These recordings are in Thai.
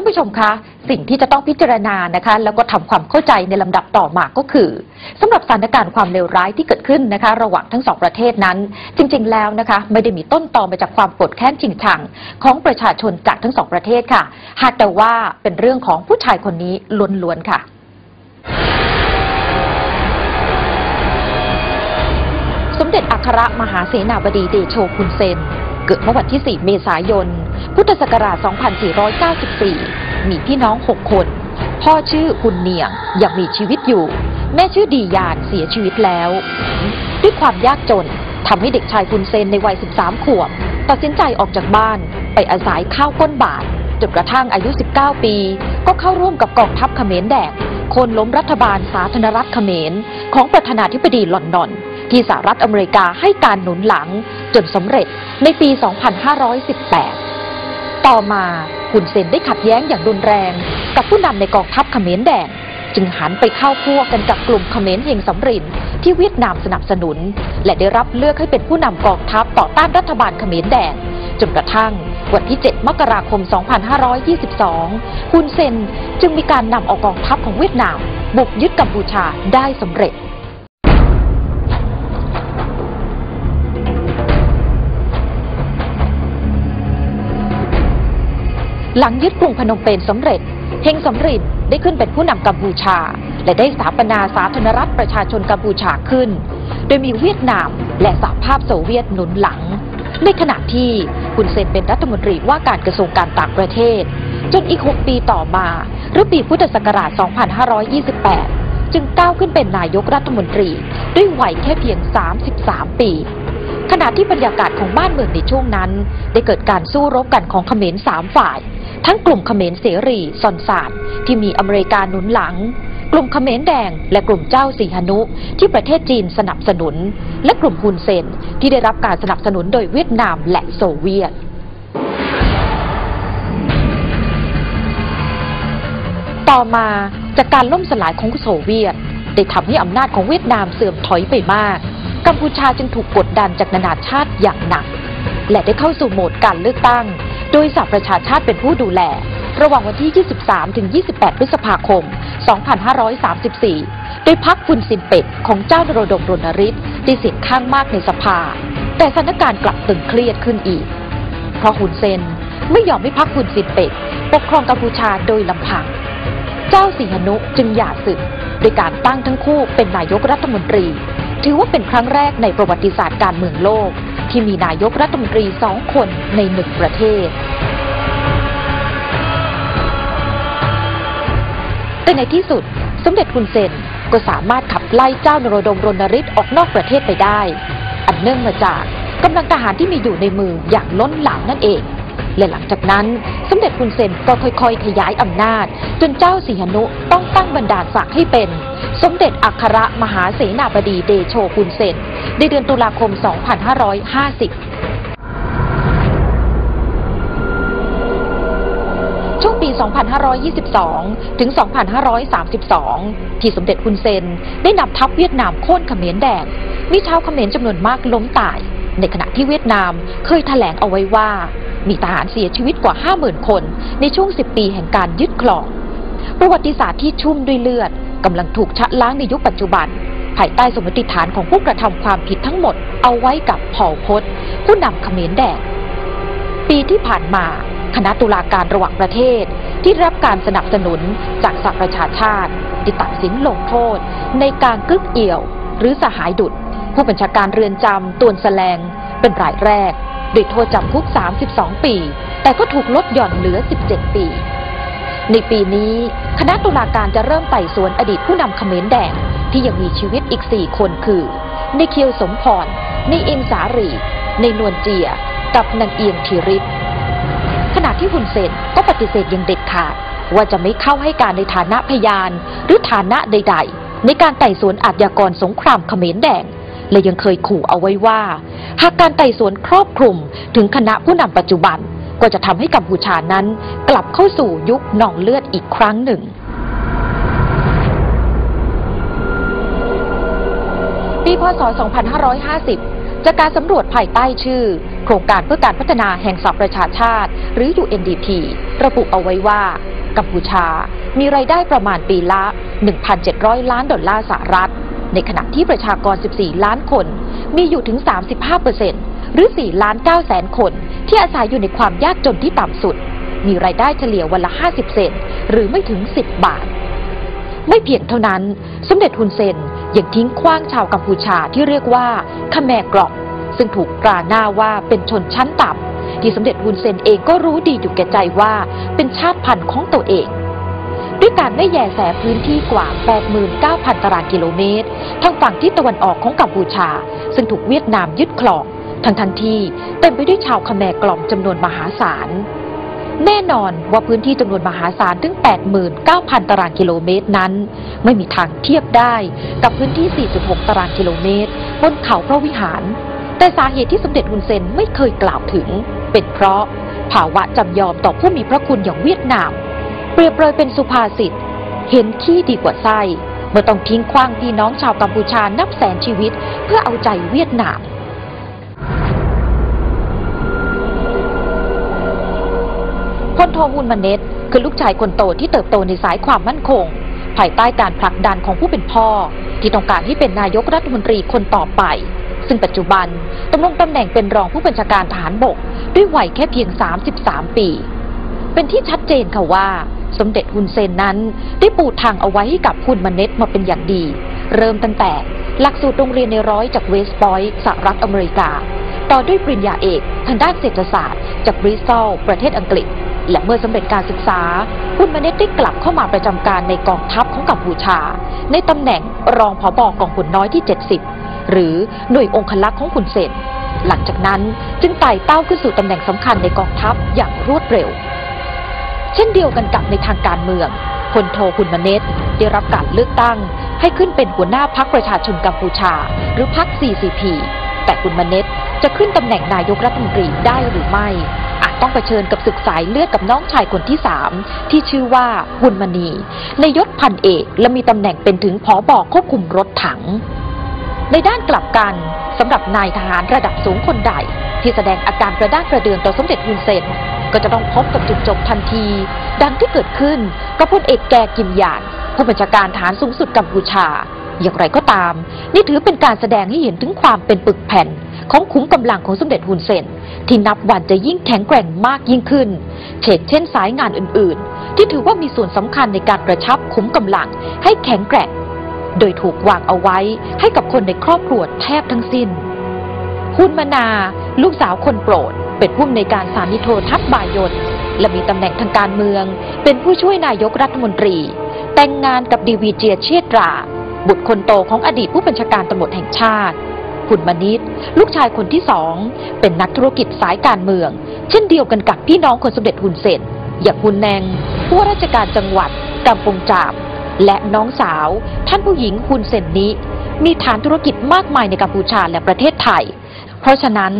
านผู้ชมคะ สิ่งที่จะต้องพิจารณานะคะ แล้วก็ทำความเข้าใจในลำดับต่อมาก็คือสำหรับสถานการณ์ความเลวร้ายที่เกิดขึ้นนะคะ ระหว่างทั้งสองประเทศนั้น จริง ๆ แล้วนะคะ ไม่ได้มีต้นตอมาจากความโกรธแค้นจริงชังของประชาชนจากทั้งสองประเทศค่ะ หากแต่ว่าเป็นเรื่องของผู้ชายคนนี้ล้วนๆค่ะสมเด็จอัครมหาเสนาบดีเดโชคุนเซน เกิดเมื่อวันที่ 4 เมษายน พุทธศักราช 2494 มีพี่น้อง 6 คน พ่อชื่อคุณเนียงยังมีชีวิตอยู่ แม่ชื่อดียานเสียชีวิตแล้ว ด้วยความยากจนทำให้เด็กชายคุณเซนในวัย 13 ขวบ ตัดสินใจออกจากบ้านไปอาศัยข้าวก้นบาทจนกระทั่งอายุ 19 ปี ก็เข้าร่วมกับกองทัพเขมรแดงคนล้มรัฐบาลสาธารณรัฐเขมร ของประธานาธิบดีลอนดอน ที่สหรัฐอเมริกาให้การหนุนหลัง จนสำเร็จในปี 2518 ต่อมาคุณเซนได้ขัดแย้งอย่างรุนแรง กับผู้นำในกองทัพเขมรแดงจึงหันไปเข้าพวกกันกับกลุ่มเขมรเฮงสำรินที่เวียดนามสนับสนุน และได้รับเลือกให้เป็นผู้นำกองทัพต่อต้านรัฐบาลเขมรแดงจนกระทั่งวันที่ 7 มกราคม 2522คุณเซนจึงมีการนำเอากองทัพของเวียดนามบุกยึดกัมพูชาได้สำเร็จ หลังยึดกรุงพนมเปญสำเร็จ เฮงสำรินได้ขึ้นเป็นผู้นำกัมพูชา และได้สถาปนาสาธารณรัฐประชาชนกัมพูชาขึ้น โดยมีเวียดนามและสหภาพโซเวียตหนุนหลัง ในขณะที่คุณเซนเป็นรัฐมนตรีว่าการกระทรวงการต่างประเทศ จนอีก 6 ปีต่อมาหรือปีพุทธศักราช 2528 จึงก้าวขึ้นเป็นนายกรัฐมนตรี ด้วยวัยแค่เพียง 33 ปีขณะที่บรรยากาศของบ้านเมืองในช่วงนั้น ได้เกิดการสู้รบกันของเขมรสามฝ่าย ทั้งกลุ่มเขมรเสรีซอนซานที่มีอเมริกาหนุนหลัง กลุ่มเขมรแดง และกลุ่มเจ้าสีหนุ ที่ประเทศจีนสนับสนุน และกลุ่มฮุนเซนที่ได้รับการสนับสนุนโดยเวียดนามและโซเวียตต่อมาจากการล่มสลายของโซเวียต ได้ทำให้อำนาจของเวียดนามเสื่อมถอยไปมาก กัมพูชาจึงถูกกดดันจากนานาชาติอย่างหนัก และได้เข้าสู่โหมดการเลือกตั้ง โดยสหประชาชาติเป็นผู้ดูแล ระหว่างวันที่ 23 ถึง 28 พฤษภาคม 2534 โดยพักฟุนซินเป็กของเจ้านโรดมรณฤทธิ์ได้เสียงข้างมากในสภา แต่สถานการณ์กลับตึงเครียดขึ้นอีก เพราะฮุนเซนไม่ยอมให้พักฟุนซินเป็กปกครองกัมพูชาโดยลำพัง เจ้าสีหนุจึงหย่าศึกโดยการตั้งทั้งคู่เป็นนายกรัฐมนตรี ถือว่าเป็นครั้งแรกในประวัติศาสตร์การเมืองโลก ที่มีนายกรัฐมนตรีสองคนในหนึ่งประเทศ แต่ในที่สุดสมเด็จคุณเซนก็สามารถขับไล่เจ้านโรดมรณฤทธิ์ออกนอกประเทศไปได้ อันเนื่องมาจากกำลังทหารที่มีอยู่ในมืออย่างล้นหลามนั่นเอง และหลังจากนั้นสมเด็จคุณเซนก็ค่อยๆ ขยายอำนาจ จนเจ้าสีหนุต้องตั้งบรรดาศักดิ์ให้เป็น สมเด็จอัครมหาเสนาบดีเดโชคุณเซนในเดือนตุลาคม 2550ช่วงปี 2522 ถึง 2532 ที่สมเด็จคุณเซนได้นำทัพเวียดนามโค่นเขมรแดง มีชาวเขมรจำนวนมากล้มตาย ในขณะที่เวียดนามเคยแถลงเอาไว้ว่า มีทหารเสียชีวิตกว่า 50,000 คน ในช่วง 10 ปีแห่งการยึดครอง ประวัติศาสตร์ที่ชุ่มด้วยเลือดกำลังถูกชะล้างในยุคปัจจุบัน ภายใต้สมมติฐานของผู้กระทำความผิดทั้งหมดเอาไว้กับพอลพศผู้นำเขมรแดงปีที่ผ่านมาคณะตุลาการระหว่างประเทศ ที่รับการสนับสนุนจากสหประชาชาติได้ตัดสินลงโทษ ในการกึกเอี่ยว หรือสหายดุด ผู้บัญชาการเรือนจำตวนแสลง เป็นรายแรกโดยโทษจำคุก 32 ปี แต่ก็ถูกลดหย่อนเหลือ 17 ปี ในปีนี้คณะตุลาการจะเริ่มไต่สวนอดีตผู้นำเขมรแดงที่ยังมีชีวิตอีก 4 คนคือในเคียวสมพรในอินสารี ในนวลเจีย กับนางเอียงธีริศขณะที่ฮุนเซนก็ปฏิเสธอย่างเด็ดขาดว่าจะไม่เข้าให้การในฐานะพยาน หรือฐานะใด ๆ ในการไต่สวนอาชญากรสงครามเขมรแดง และยังเคยขู่เอาไว้ว่า หากการไต่สวนครอบคลุมถึงคณะผู้นำปัจจุบัน ก็จะทำให้กัมพูชานั้น กลับเข้าสู่ยุคหนองเลือดอีกครั้งหนึ่งปีพศ 2550 จากการสำรวจภายใต้ชื่อ โครงการเพื่อการพัฒนาแห่งสหประชาชาติ หรือ UNDP ระบุเอาไว้ว่า กัมพูชามีรายได้ประมาณปีละ 1,700 ล้านดอลลาร์สหรัฐ ในขณะที่ประชากร 14 ล้านคน มีอยู่ถึง 35%หรือ 4 ล้าน9แสนคน ที่อาศัยอยู่ในความยากจนที่ต่ำสุด มีรายได้เฉลี่ยวันละ 50 เซนต์หรือไม่ถึง 10 บาท ไม่เพียงเท่านั้น สมเด็จฮุนเซนยังทิ้งขว้างชาวกัมพูชาที่เรียกว่าขแมกรอก ซึ่งถูกตราหน้าว่าเป็นชนชั้นต่ำที่สมเด็จฮุนเซนเองก็รู้ดีอยู่แก่ใจว่าเป็นชาติพันธุ์ของตัวเอง ด้วยการไม่แย่แสพื้นที่กว่า 89,000 ตารางกิโลเมตร ทางฝั่งที่ตะวันออกของกัมพูชา ซึ่งถูกเวียดนามยึดครอง ทั้งทันทีเต็มไปด้วยชาวขแมกล่อมจำนวนมหาศาล แน่นอนว่าพื้นที่จำนวนมหาศาลถึง 89,000 ตารางกิโลเมตรนั้น ไม่มีทางเทียบได้กับพื้นที่ 4.6 ตารางกิโลเมตร บนเขาพระวิหาร แต่สาเหตุที่สมเด็จฮุนเซนไม่เคยกล่าวถึง เป็นเพราะภาวะจำยอมต่อผู้มีพระคุณอย่างเวียดนาม รียบเปรยเป็นสุภาษิต เห็นขี้ดีกว่าไส้เมื่อต้องทิ้งขว้างพี่น้องชาวกัมพูชานับแสนชีวิต เพื่อเอาใจเวียดนาม พลโทมูลมเนตคือลูกชายคนโตที่เติบโตในสายความมั่นคง ภายใต้การผลักดันของผู้เป็นพ่อ ที่ต้องการให้เป็นนายกรัฐมนตรีคนต่อไป ซึ่งปัจจุบันดำรงตำแหน่งเป็นรองผู้บัญชาการทหารบก ด้วยวัยแค่เพียง 33 ปี เป็นที่ชัดเจนค่ะว่า สมเด็จฮุนเซนนั้น ได้ปูทางเอาไว้ให้กับฮุนมาเน็ตมาเป็นอย่างดี เริ่มตั้งแต่หลักสูตรโรงเรียนในร้อยจากเวสต์พอยต์สหรัฐอเมริกา ต่อด้วยปริญญาเอกทางด้านเศรษฐศาสตร์ จากบริสตอลประเทศอังกฤษ และเมื่อสำเร็จการศึกษา คุณมาเนตได้กลับเข้ามาประจำการในกองทัพของกัมพูชา ในตำแหน่งรองผบกองพลน้อยที่ 70 หรือหน่วยองคลักษ์ของคุณเซนหลังจากนั้นจึงไต่เต้าขึ้นสู่ตำแหน่งสำคัญในกองทัพอย่างรวดเร็ว เช่นเดียวกันกับในทางการเมืองพลโทคุณมเนตได้รับการเลือกตั้ง ให้ขึ้นเป็นหัวหน้าพักประชาชนกัมพูชา หรือพัก CCP แต่คุณมเนตจะขึ้นตำแหน่งนายกรัฐมนตรีได้หรือไม่อาจต้องเผชิญกับศึกสายเลือดกับน้องชายคนที่สามที่ชื่อว่าบุญมณี ในยศพันเอกและมีตำแหน่งเป็นถึงผอบอกควบคุมรถถัง ในด้านกลับกันสำหรับนายทหารระดับสูงคนใด ที่แสดงอาการกระด้างกระเดือนต่อสมเด็จฮุนเซน ก็จะต้องพบกับจุดจบทันที ดังที่เกิดขึ้นกับพลเอกแกกิมหยาน ผู้บัญชาการฐานสูงสุดกัมพูชา อย่างไรก็ตาม นี่ถือเป็นการแสดงให้เห็นถึงความเป็นปึกแผ่น ของขุมกำลังของสมเด็จฮุนเซนที่นับวันจะยิ่งแข็งแกร่งมากยิ่งขึ้นเช่นเช่นสายงานอื่น ๆ ที่ถือว่ามีส่วนสำคัญในการกระชับขุมกำลังให้แข็งแกร่ง โดยถูกวางเอาไว้ให้กับคนในครอบครัวแทบทั้งสิ้นคุณมนา ลูกสาวคนโปรด เป็นผู้อำนวยการสานีโททัศน์บายนและมีตำแหน่งทางการเมือง เป็นผู้ช่วยนายกรัฐมนตรี แต่งงานกับดีวีเจียเชษตรา บุตรคนโตของอดีตผู้บัญชาการตำรวจแห่งชาติ คุณมณิตลูกชายคนที่สอง เป็นนักธุรกิจสายการเมือง เช่นเดียวกันกับพี่น้องคนสมเด็จฮุนเซนอย่างฮุนแนงผู้ว่าราชการจังหวัดกำปงจาบและน้องสาว ท่านผู้หญิงฮุนเซนนี้ มีฐานธุรกิจมากมายในกัมพูชาและประเทศไทย เพราะฉะนั้น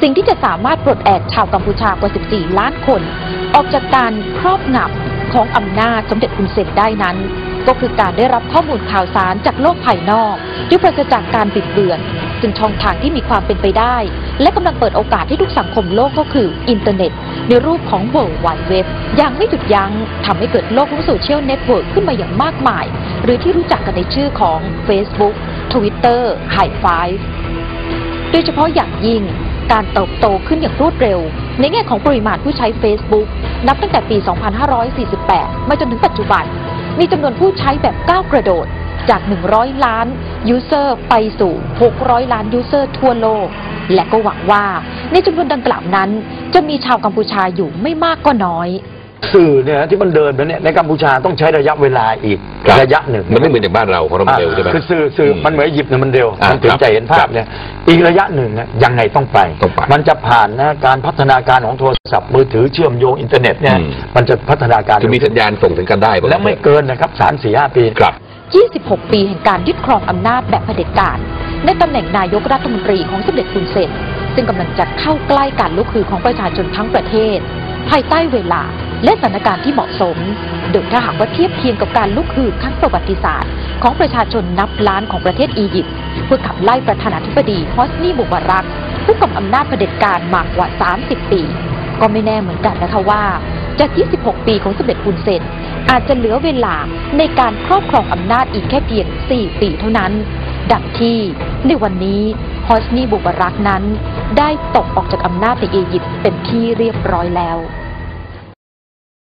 สิ่งที่จะสามารถปลดแอกชาวกัมพูชากว่า 14 ล้านคน ออกจากการครอบงำของอำนาจสมเด็จฮุนเซนได้นั้น ก็คือการได้รับข้อมูลข่าวสารจากโลกภายนอกที่ปราศจากการบิดเบือนซึ่งช่องทางที่มีความเป็นไปได้ และกำลังเปิดโอกาสให้ทุกสังคมโลกก็คืออินเทอร์เน็ต ในรูปของ World Wide Web อย่างไม่หยุดยัง้งทำให้เกิดโลกของโซเชียลเน็ตเวิร์กขึ้นมาอย่างมากมาย หรือที่รู้จักกันในชื่อของ Facebook Twitter High Five โดยเฉพาะอย่างยิ่งการเติบโตขึ้นอย่างรวดเร็ว ในแง่ของปริมาณผู้ใช้ Facebook นับตั้งแต่ปี 2548 มาจนถึงปัจจุบัน มีจำนวนผู้ใช้แบบก้าวกระโดดจาก 100 ล้านยูเซอร์ไปสู่ 600 ล้านยูเซอร์ทั่วโลก และก็หวังว่าในจำนวนดังกล่าวนั้น จะมีชาวกัมพูชาอยู่ไม่มากก็น้อย สื่อเนี่ยที่มันเดินไปเนี่ยในกัมพูชาต้องใช้ระยะเวลาอีกครับระยะหนึ่งมันไม่เหมือนอย่างบ้านเราของเรามันเร็วใช่ไหม คือสื่อสื่อมันเหมือนหยิบเนี่ยมันเร็วอ่ามันถึงครับจะเห็นภาพเนี่ยอีกระยะหนึ่งเนี่ยยังไงต้องไป ต้องไปมันจะผ่านนะการพัฒนาการของโทรศัพท์มือถือเชื่อมโยงอินเทอร์เน็ตเนี่ยอืม มันจะพัฒนาการคือมีสัญญาณส่งถึงกันได้และไม่เกินนะครับสามสี่ห้าปี ครับ 26 ปีแห่งการยึดครองอำนาจแบบเผด็จการ ในตำแหน่งนายกรัฐมนตรีของสมเด็จคุณเซนซึ่งกำลังจะเข้าใกล้การลุกฮือของประชาชนทั้งประเทศ ภายใต้เวลาและสถานการณ์ที่เหมาะสม โดยถ้าหากว่าเทียบเคียงกับการลุกฮือครั้งประวัติศาสตร์ ของประชาชนนับล้านของประเทศอียิปต์เพื่อขับไล่ประธานาธิบดีฮอสนีมูบารัก ผู้กำอำนาจเผด็จการมากกว่า 30 ปี ก็ไม่แน่เหมือนกันนะคะว่า จาก 26 ปีของสมเด็จฮุนเซนอาจจะเหลือเวลาในการครอบครองอำนาจอีกแค่เพียง 4 ปีเท่านั้น ดังที่ในวันนี้ ฮอสนีบุบารักนั้น ได้ตกออกจากอำนาจในอียิปต์เป็นที่เรียบร้อยแล้ว